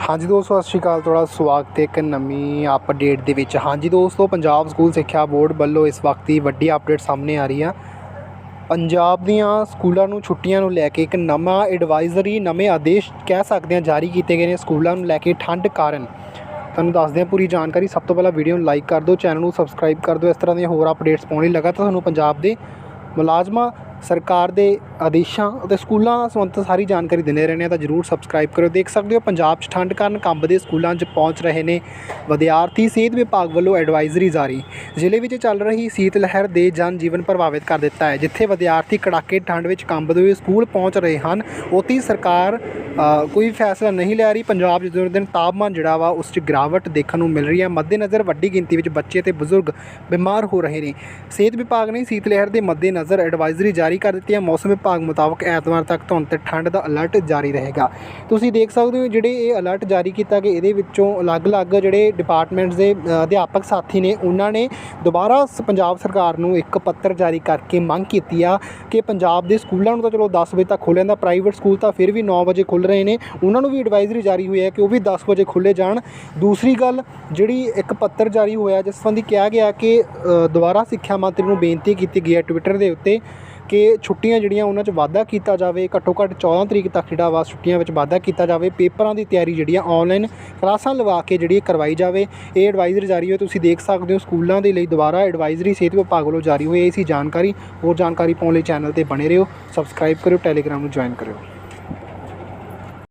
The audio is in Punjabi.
ਹਾਂਜੀ ਦੋਸਤੋ, ਸਤਿ ਸ਼੍ਰੀ ਅਕਾਲ। ਤੁਹਾਡਾ ਸਵਾਗਤ ਹੈ ਇੱਕ ਨਵੀਂ ਅਪਡੇਟ ਦੇ ਵਿੱਚ। ਹਾਂਜੀ ਦੋਸਤੋ, ਪੰਜਾਬ ਸਕੂਲ ਸਿੱਖਿਆ ਬੋਰਡ ਵੱਲੋਂ ਇਸ ਵਕਤ ਦੀ ਵੱਡੀ ਅਪਡੇਟ ਸਾਹਮਣੇ ਆ ਰਹੀ ਆ। ਪੰਜਾਬ ਦੀਆਂ ਸਕੂਲਾਂ ਨੂੰ ਛੁੱਟੀਆਂ ਨੂੰ ਲੈ ਕੇ ਇੱਕ ਨਵਾਂ ਐਡਵਾਈਜ਼ਰੀ ਨਵੇਂ ਆਦੇਸ਼ ਕਹਿ ਸਕਦੇ ਹਾਂ ਜਾਰੀ ਕੀਤੇ ਗਏ ਨੇ ਸਕੂਲਾਂ ਨੂੰ ਲੈ ਕੇ ਠੰਡ ਕਾਰਨ। ਤੁਹਾਨੂੰ ਦੱਸਦੇ ਹਾਂ ਪੂਰੀ ਜਾਣਕਾਰੀ। ਸਭ ਤੋਂ ਪਹਿਲਾਂ ਵੀਡੀਓ ਨੂੰ ਲਾਈਕ ਕਰ ਦਿਓ ਚੈਨਲ ਨੂੰ ਸਬਸਕ੍ਰਾਈਬ ਕਰ ਦਿਓ। ਇਸ ਤਰ੍ਹਾਂ ਦੀਆਂ ਹੋਰ ਅਪਡੇਟਸ ਪਾਉਣ ਲਈ ਲਗਾਤਾਰ ਤੁਹਾਨੂੰ ਪੰਜਾਬ ਦੇ ਮੁਲਾਜ਼ਮਾਂ ਸਰਕਾਰ ਦੇ ਆਦੇਸ਼ਾਂ ਅਤੇ ਸਕੂਲਾਂ ਨਾਲ ਸੰਬੰਧਿਤ ਸਾਰੀ ਜਾਣਕਾਰੀ ਦਿੰਦੇ ਰਹਿੰਦੇ ਹਾਂ ਤਾਂ ਜਰੂਰ ਸਬਸਕ੍ਰਾਈਬ ਕਰੋ ਦੇਖ ਸਕਦੇ ਹੋ ਪੰਜਾਬ 'ਚ ਠੰਡ ਕਾਰਨ ਕੰਬਦੇ ਸਕੂਲਾਂ 'ਚ ਪਹੁੰਚ ਰਹੇ ਨੇ ਵਿਦਿਆਰਥੀ। ਸਿਹਤ ਵਿਭਾਗ ਵੱਲੋਂ ਐਡਵਾਈਜ਼ਰੀ ਜਾਰੀ। ਜ਼ਿਲ੍ਹੇ ਵਿੱਚ ਚੱਲ ਰਹੀ ਸੀਤ ਲਹਿਰ ਦੇ ਜਨ ਜੀਵਨ ਪ੍ਰਭਾਵਿਤ ਕਰ ਦਿੱਤਾ ਹੈ, ਜਿੱਥੇ ਵਿਦਿਆਰਥੀ ਕੜਾਕੇ ਠੰਡ ਵਿੱਚ ਕੰਬਦੇ ਹੋਏ ਸਕੂਲ ਪਹੁੰਚ ਰਹੇ ਹਨ। ਉੱਥੇ ਹੀ ਸਰਕਾਰ ਕੋਈ ਫੈਸਲਾ ਨਹੀਂ ਲੈ ਰਹੀ। ਪੰਜਾਬ 'ਚ ਦਿਨ ਦਿਨ ਤਾਪਮਾਨ ਜਿਹੜਾ ਵਾ, ਉਸ 'ਚ ਗਿਰਾਵਟ ਦੇਖਣ ਨੂੰ ਮਿਲ ਰਹੀ ਹੈ। ਮੱਦੇਨਜ਼ਰ ਵੱਡੀ ਗਿਣਤੀ ਵਿੱਚ ਬੱਚੇ ਤੇ ਬਜ਼ੁਰਗ ਬਿਮਾਰ ਹੋ ਰਹੇ ਨੇ। ਸਿਹਤ ਵਿਭਾਗ ਨੇ ਸੀਤ ਲਹਿਰ ਦੇ ਮੱਦੇਨਜ਼ਰ ਐਡਵਾਈਜ਼ਰੀ ਜਾਰੀ ਕਰ ਦਿੱਤੀ ਹੈ। ਮੌਸਮ ਵਿਭਾਗ ਮੁਤਾਬਕ ਐਤਵਾਰ ਤੱਕ ਧੁੰਦ ਤੇ ਠੰਡ ਦਾ ਅਲਰਟ ਜਾਰੀ ਰਹੇਗਾ। ਤੁਸੀਂ ਦੇਖ ਸਕਦੇ ਹੋ ਜਿਹੜੇ ਇਹ ਅਲਰਟ ਜਾਰੀ ਕੀਤਾ ਗਿਆ, ਇਹਦੇ ਵਿੱਚੋਂ ਅਲੱਗ-ਅਲੱਗ ਜਿਹੜੇ ਡਿਪਾਰਟਮੈਂਟਸ ਦੇ ਅਧਿਆਪਕ ਸਾਥੀ ਨੇ, ਉਹਨਾਂ ਨੇ ਦੁਬਾਰਾ ਪੰਜਾਬ ਸਰਕਾਰ ਨੂੰ ਇੱਕ ਪੱਤਰ ਜਾਰੀ ਕਰਕੇ ਮੰਗ ਕੀਤੀ ਆ ਕਿ ਪੰਜਾਬ ਦੇ ਸਕੂਲਾਂ ਨੂੰ ਤਾਂ ਚਲੋ 10 ਵਜੇ ਤੱਕ ਖੋਲ੍ਹ ਜਾਂਦਾ ਪ੍ਰਾਈਵੇਟ ਸਕੂਲ ਤਾਂ ਫਿਰ ਵੀ 9 ਵਜੇ ਖੁੱਲ੍ਹ ਰਹੇ ਨੇ। ਉਹਨਾਂ ਨੂੰ ਵੀ ਐਡਵਾਈਜ਼ਰੀ ਜਾਰੀ ਹੋਈ ਹੈ ਕਿ ਉਹ ਵੀ 10 ਵਜੇ ਖੁੱਲ੍ਹੇ ਜਾਣ। ਦੂਸਰੀ ਗੱਲ, ਜਿਹੜੀ ਇੱਕ ਪੱਤਰ ਜਾਰੀ ਹੋਇਆ, ਜਿਸ ਸੰਬੰਧੀ ਕਿਹਾ ਗਿਆ ਕਿ ਦੁਬਾਰਾ ਸਿੱਖਿਆ ਮੰਤਰੀ ਨੂੰ ਬੇਨਤੀ ਕੀਤੀ ਗਈ ਹੈ ਟਵਿੱਟਰ ਦੇ ਉੱਤੇ ਕਿ ਛੁੱਟੀਆਂ ਜਿਹੜੀਆਂ ਉਹਨਾਂ 'ਚ ਵਾਧਾ ਕੀਤਾ ਜਾਵੇ, ਘੱਟੋ ਘੱਟ 14 ਤਰੀਕ ਤੱਕ ਜਿਹੜਾ ਵਾ ਛੁੱਟੀਆਂ ਵਿੱਚ ਵਾਧਾ ਕੀਤਾ ਜਾਵੇ, ਪੇਪਰਾਂ ਦੀ ਤਿਆਰੀ ਜਿਹੜੀ ਆ ਆਨਲਾਈਨ ਕਲਾਸਾਂ ਲਵਾ ਕੇ ਜਿਹੜੀ ਕਰਵਾਈ ਜਾਵੇ। ਇਹ ਐਡਵਾਈਜ਼ਰੀ ਜਾਰੀ ਹੋਈ ਤੁਸੀਂ ਦੇਖ ਸਕਦੇ ਹੋ ਸਕੂਲਾਂ ਦੇ ਲਈ ਦੁਬਾਰਾ ਐਡਵਾਈਜ਼ਰੀ ਸਿਹਤ ਵਿਭਾਗ ਵੱਲੋਂ ਜਾਰੀ ਹੋਈ ਹੈ ਇਸੀ ਜਾਣਕਾਰੀ, ਹੋਰ ਜਾਣਕਾਰੀ ਪਾਉਣ ਲਈ ਚੈਨਲ ਤੇ ਬਣੇ ਰਹੋ। ਸਬਸਕ੍ਰਾਈਬ ਕਰਿਓ ਟੈਲੀਗ੍ਰਾਮ ਨੂੰ ਜੁਆਇਨ ਕਰਿਓ।